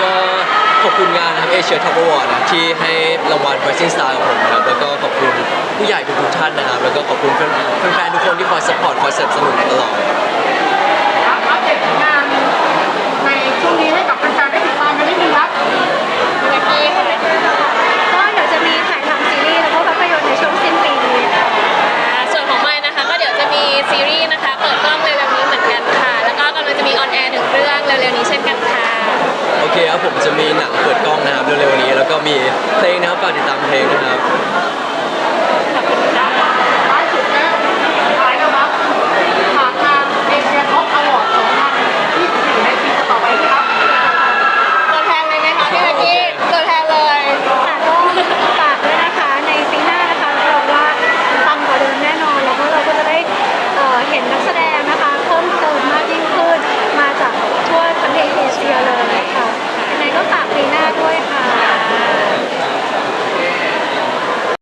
ก็ขอบคุณงานนะครับเอเชียท็วปอวอร์ดที่ให้รางวัลไวซิ่งสตาร์ของผมนะครับแล้วก็ขอบคุณผู้ใหญ่ทุกท่านนะครับ แล้วก็ขอบคุณแฟนๆทุกคนที่คอยสปอร์ตคอยสนับสนุนตลอด โอเคครับผมจะมีหนังเปิดกล้องนะครับเร็วๆนี้ แล้วก็มีเพลงนะครับฝากติดตามเพลงนะครับ